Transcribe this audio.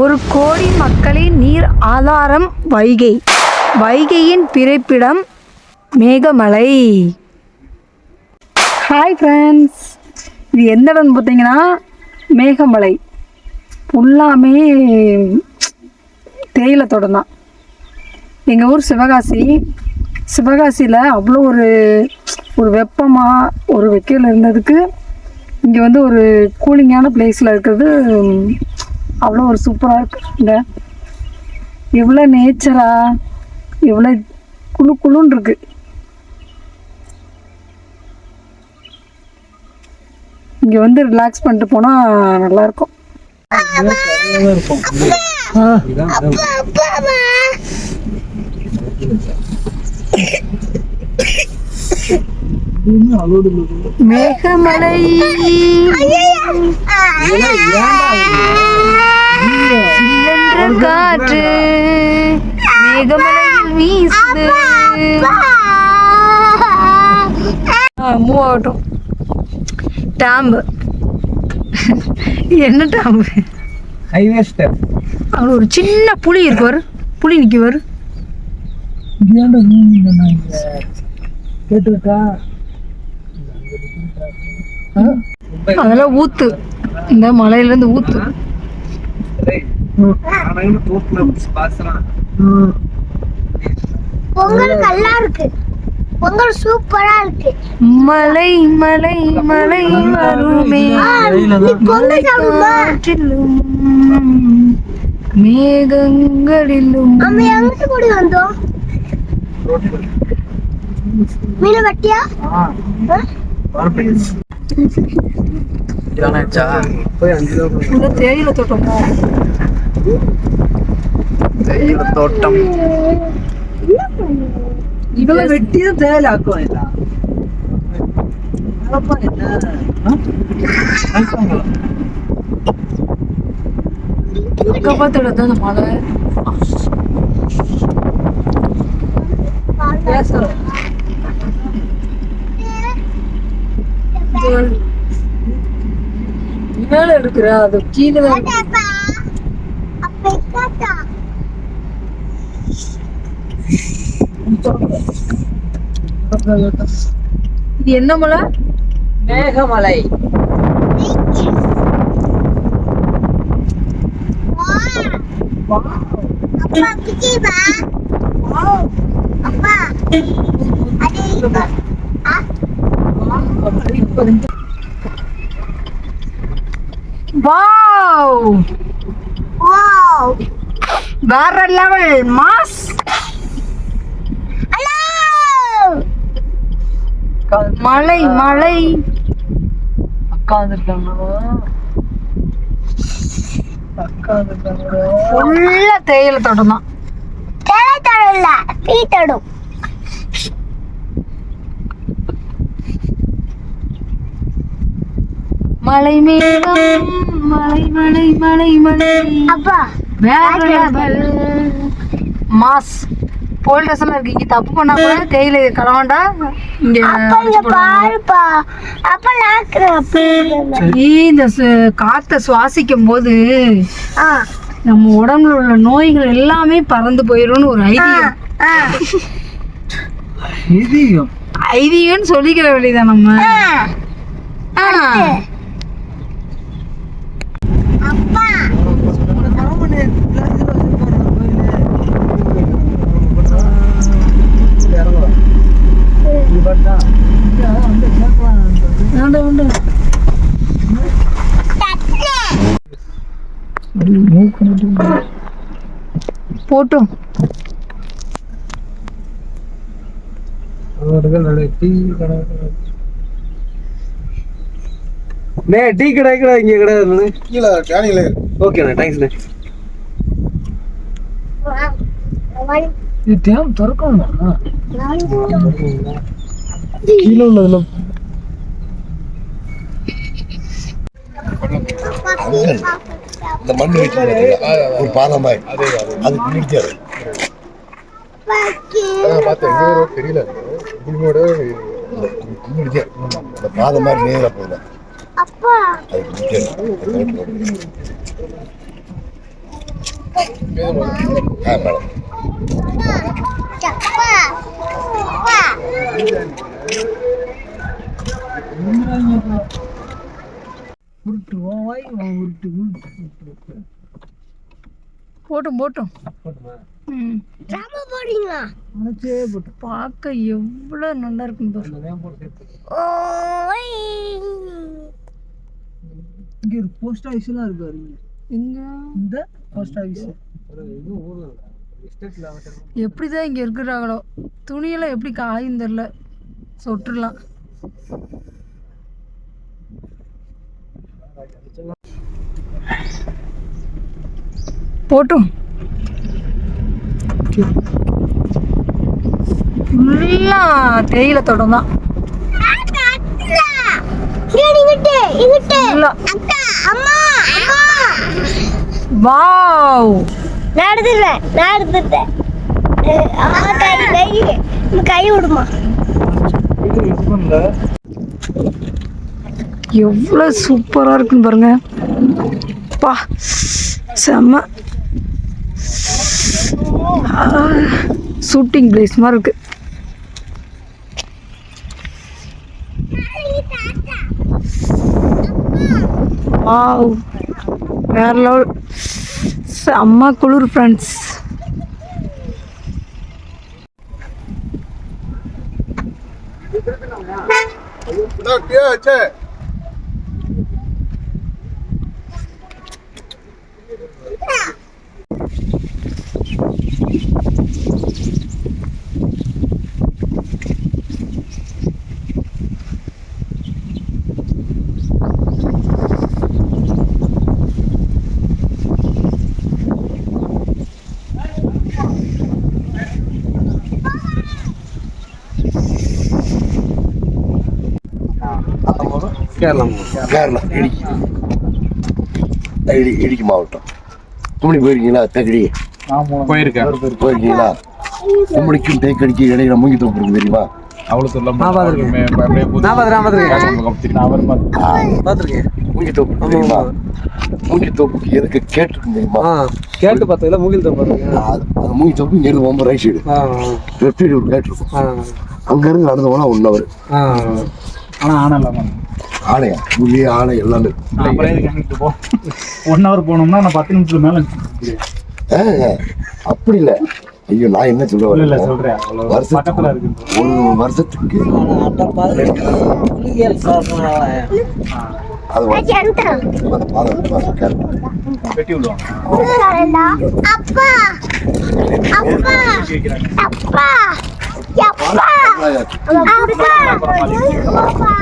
ஒரு கோடி மக்களின் நீர் ஆதாரம் வைகை. வைகையின் பிறப்பிடம் மேகமலை. ஹாய் ஃப்ரெண்ட்ஸ் இது எந்த இடம்னு பார்த்தீங்கன்னா மேகமலை. ஃபுல்லாமே தேயிலை தோட்டம் தான். எங்கள் ஊர் சிவகாசி. சிவகாசியில் அவ்வளோ ஒரு ஒரு வெப்பமாக ஒரு வெக்கையில் இருந்ததுக்கு இங்கே வந்து ஒரு கூலிங்கான பிளேஸில் இருக்கிறது அவ்வளோ ஒரு சூப்பராக இருக்கு இந்த எவ்வளோ நேச்சராக எவ்வளோ குளு குளுன்னு இருக்கு. இங்கே வந்து ரிலாக்ஸ் பண்ணிட்டு போனால் நல்லாயிருக்கும் மேகமலை. காற்று மேகமலையில் வீசுது. மூவ் ஆகட்டும். டாம்பு. என்ன டாம்பு? ஹைவே ஸ்டெப் அங்கே ஒரு சின்ன புளி இருக்கு வரு புளி நிற்கி வரு இதாண்ட ரூம் இங்க? கேட்டுருக்கா? அதெல்லாம் ஊத்து. இந்த மலையிலேருந்து ஊத்து. பொங்கல் நல்லா இருக்கு. பொங்கல் சூப்பரா இருக்கு. மலை மலை மலை வருமே. பொங்கல் சாப்பிடுமா? காற்றிலும் மேகங்களிலும் நம்ம எங்கிட்டு கூடி வந்தோம்? மீன வட்டியா? போய் அஞ்சு ரூபா இந்த தேயிலை தோட்டமோ தேயிலை தோட்டம் இதெல்லாம் வெட்டி தான் தேயிலை ஆக்கும் இல்ல அதப்பா என்ன ஆ? ஆக்குவாங்களா? அங்கே பார்த்து தான் அந்த மலை பேசலாம் மேல எடுக்கிற அது கீழே தான் இருக்கு. அப்ப தாத்தா இது என்ன மலை மேகமலை அப்பா கிட்டி வா அப்பா அது ஆ வாவ் வேற லெவல் மாஸ். மலை மலை அக்கா வந்துருக்காங்களா ஃபுல்லா தேயிலை தோட்டம் தான். டீ மலை மேகம். மலை மலை மலை மலை. அப்பா மாஸ். போல் ட்ரெஸ் எல்லாம் இருக்கு. இங்க தப்பு பண்ணா கூட தேயிலை களவாண்டா இங்க பாருப்பா. அப்பா நாக்குறேன் இந்த காத்த சுவாசிக்கும் போது நம்ம உடம்புல உள்ள நோய்கள் எல்லாமே பறந்து போயிரும்னு ஒரு ஐதீகம். இதையும் ஐதீகம்னு சொல்லிக்கிற வேண்டியதான் நம்ம ஆ ஆ. அப்பா வேண்டாம், வேண்டாம். போட்டும். நே டீ கடை. கடை இங்க கடை கீழே கேனில ஓகேண்ணே தேங்க்ஸ்ண்ணே இது டேம் திறக்கணுமா? கீழே உள்ளதுல. Thank. இந்த மண் வீட்டில் ஒரு பாலமாய் அது பிடிக்காது பார்த்தேன் தெரியல புல்மோட இந்த பாதை மாதிரி நேர போகுது. ஆ மேடம். போட்டும் போட்டும். போடுறீங்களா? பார்க்க எவ்வளோ நல்லா இருக்கும் இங்க ஒரு போஸ்ட் ஆஃபீஸ்லாம் இருக்கு பாருங்க. எங்க? இந்த போஸ்ட் ஆஃபீஸ் ஒரு இது ஊர் எஸ்டேட்ல அவசரம் எப்படி தான் இங்கே இருக்கிறாங்களோ துணியெல்லாம் எப்படி காயும் தெரில சொட்டுலாம். போட்டும் ஃபுல்லாக தேயிலை தோட்டம் தான் அக்கா வாவ். நடந்துட்டேன் நான் கை கை கை விடுமா எவ்வளோ சூப்பராக இருக்குன்னு பாருங்க. அப்பா. செம்ம. ஷூட்டிங் பிளேஸ் மாதிரி இருக்கு. வாவ் வேற லெவல் செம்ம குளிர் ஃப்ரெண்ட்ஸ் கேரளா കേരളം. കേരളം. ഇടുക്കി. ഇടുക്കി മാവട്ടം. கும்படி போயிருக்கீங்களா? தேக்கடி? ஆமாம் போயிருக்கேன். போயிருக்கீங்களா? கும்படிக்கும் தேக்கடிக்கு இடையில மூங்கி தோப்பு இருக்கு தெரியுமா? அவ்வளவு சொல்ல நான் பார்த்திருக்கேன். நான் பார்த்துருக்கேன், நான் பார்த்துருக்கேன். அவர் பார்த்து. பார்த்துருக்கேன். மூங்கி தோப்பு ஆமா, தெரியுமா? ஆமா. மூங்கி தோப்புக்கு எதுக்கு கேட்டிருக்கு தெரியுமா? ஆ கேட்டு பார்த்ததுல அந்த மூங்கி தோப்பு இங்க இருந்து ரொம்ப ரைட் சைடு லெஃப்ட் சைடு ஒரு கேட்டிருக்கும். ஆ. அங்க இருந்து நடந்து போனா ஒன் ஹவர் ஆ. ஆனா ஆனா இல்லாம ஆணையா புலி ஆணை எல்லாமே ஒன் ஹவர் போனோம்னா நான் பத்து நிமிஷத்துக்கு மேல அப்படி இல்ல. ஐயோ நான் என்ன சொல்ல இல்ல இல்ல வரேன் சொல்றேன் பக்கத்துல இருக்கு. ஒரு வருஷத்துக்கு. அது வெட்டி விடுவாங்க. அப்பா. அப்பா. அப்பா. அப்பா அப்பா